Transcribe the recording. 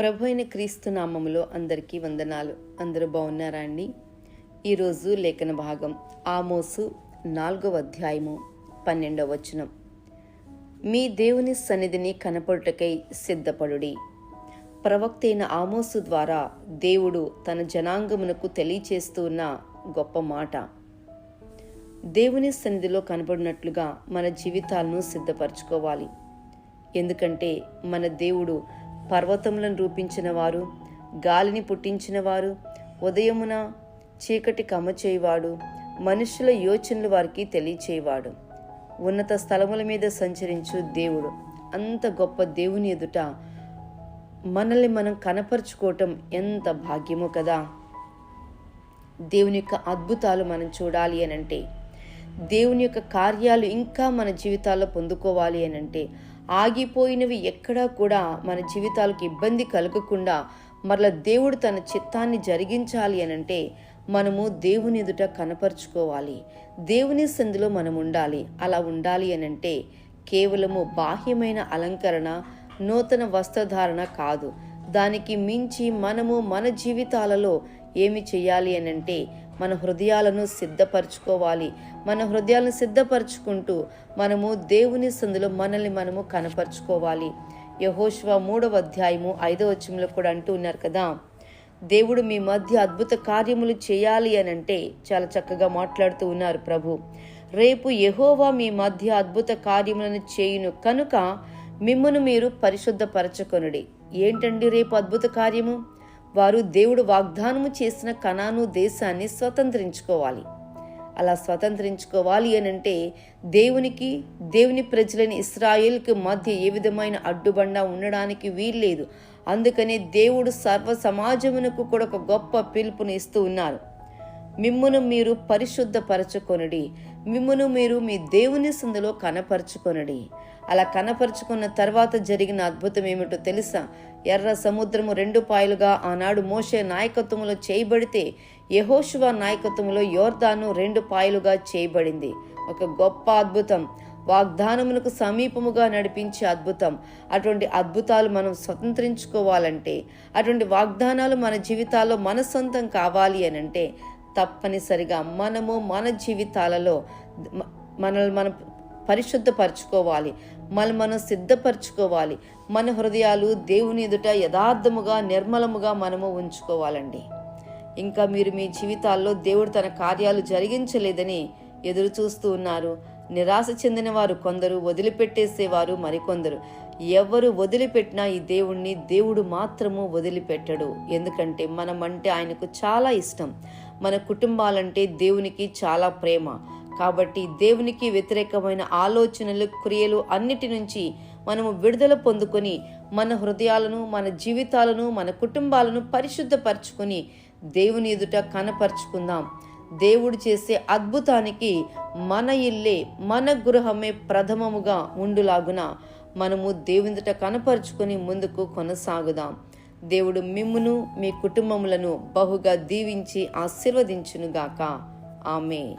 ప్రభు అయిన క్రీస్తు నామములో అందరికీ వందనాలు. అందరూ బాగున్నారా అండి? ఈరోజు లేఖన భాగం ఆమోసు నాలుగవ అధ్యాయము పన్నెండవ వచనం. మీ దేవుని సన్నిధిని కనపడుటకై సిద్ధపడుడి. ప్రవక్త అయిన ఆమోసు ద్వారా దేవుడు తన జనాంగమునకు తెలియచేస్తూ ఉన్న గొప్ప మాట. దేవుని సన్నిధిలో కనపడినట్లుగా మన జీవితాలను సిద్ధపరచుకోవాలి. ఎందుకంటే మన దేవుడు పర్వతములను రూపించిన వారు గాలిని పుట్టించినవారు ఉదయమున చీకటి కమ్మచేయవాడు మనుషుల యోచనలు వారికి తెలియచేయవాడు. ఉన్నత స్థలముల మీద సంచరించు దేవుడు. అంత గొప్ప దేవుని ఎదుట మనల్ని మనం కనపరుచుకోవటం ఎంత భాగ్యమో కదా! దేవుని యొక్క అద్భుతాలు మనం చూడాలి అని అంటే దేవుని యొక్క కార్యాలు ఇంకా మన జీవితాల్లో పొందుకోవాలి అని అంటే ఆగిపోయినవి ఎక్కడా కూడా మన జీవితాలకు ఇబ్బంది కలగకుండా మరల దేవుడు తన చిత్తాన్ని జరిగించాలి అనంటే మనము దేవుని ఎదుట కనపరుచుకోవాలి. దేవుని సంధిలో మనం ఉండాలి. అలా ఉండాలి అనంటే కేవలము బాహ్యమైన అలంకరణ నూతన వస్త్రధారణ కాదు. దానికి మించి మనము మన జీవితాలలో ఏమి చేయాలి అనంటే మన హృదయాలను సిద్ధపరచుకోవాలి. మన హృదయాలను సిద్ధపరచుకుంటూ మనము దేవుని సందులో మనల్ని మనము కనపరుచుకోవాలి. యహోష్వ మూడవ అధ్యాయము ఐదవ వచనంలో కూడా అంటూ ఉన్నారు కదా. దేవుడు మీ మధ్య అద్భుత కార్యములు చేయాలి అని అంటే చాలా చక్కగా మాట్లాడుతూ ఉన్నారు ప్రభు. రేపు యహోవా మీ మధ్య అద్భుత కార్యములను చేయును కనుక మిమ్మను మీరు పరిశుద్ధపరచుకొనుడి. ఏంటండి రేపు అద్భుత కార్యము? వారు దేవుడు వాగ్దానము చేసిన కణాను దేశాన్ని స్వతంత్రించుకోవాలి. అలా స్వతంత్రించుకోవాలి అని అంటే దేవునికి దేవుని ప్రజలని ఇస్రాయేల్కి మధ్య ఏ విధమైన అడ్డుబండ ఉండడానికి వీల్లేదు. అందుకనే దేవుడు సర్వ సమాజమునకు కూడా ఒక గొప్ప పిలుపుని ఇస్తూ ఉన్నారు. మిమ్మును మీరు పరిశుద్ధపరచుకొనుడి. మిమ్మును మీరు మీ దేవుని సందులో కనపరుచుకొనడి. అలా కనపరుచుకున్న తర్వాత జరిగిన అద్భుతం ఏమిటో తెలుసా? ఎర్ర సముద్రము రెండు పాయలుగా ఆనాడు మోషే నాయకత్వంలో చేయబడితే యహోశువ నాయకత్వంలో యోర్దాను రెండు పాయలుగా చేయబడింది. ఒక గొప్ప అద్భుతం. వాగ్దానమునకు సమీపముగా నడిపించే అద్భుతం. అటువంటి అద్భుతాలు మనం స్వతంత్రించుకోవాలంటే అటువంటి వాగ్దానాలు మన జీవితాల్లో మన సొంతం కావాలి అని అంటే తప్పనిసరిగా మనము మన జీవితాలలో మనల్ని మనం పరిశుద్ధపరచుకోవాలి. మనం మనం సిద్ధపరచుకోవాలి. మన హృదయాలు దేవుని ఎదుట యథార్థముగా నిర్మలముగా మనము ఉంచుకోవాలండి. ఇంకా మీరు మీ జీవితాల్లో దేవుడు తన కార్యాలు జరిగించలేదని ఎదురు చూస్తూ ఉన్నారు. నిరాశ చెందిన వారు కొందరు వదిలిపెట్టేసేవారు మరికొందరు. ఎవరు వదిలిపెట్టినా ఈ దేవుణ్ణి దేవుడు మాత్రము వదిలిపెట్టడు. ఎందుకంటే మనం అంటే ఆయనకు చాలా ఇష్టం. మన కుటుంబాలంటే దేవునికి చాలా ప్రేమ. కాబట్టి దేవునికి వ్యతిరేకమైన ఆలోచనలు క్రియలు అన్నిటి నుంచి మనము విడుదల పొందుకొని మన హృదయాలను మన జీవితాలను మన కుటుంబాలను పరిశుద్ధపరచుకొని దేవుని ఎదుట కనపరుచుకుందాం. దేవుడు చేసే అద్భుతానికి మన ఇల్లే మన గృహమే ప్రథమముగా ఉండులాగున. మనము దేవునిట కనపరుచుకొని ముందుకు కొనసాగుదాం. దేవుడు మిమ్మును మీ కుటుంబములను బహుగా దీవించి ఆశీర్వదించునుగాక. ఆమె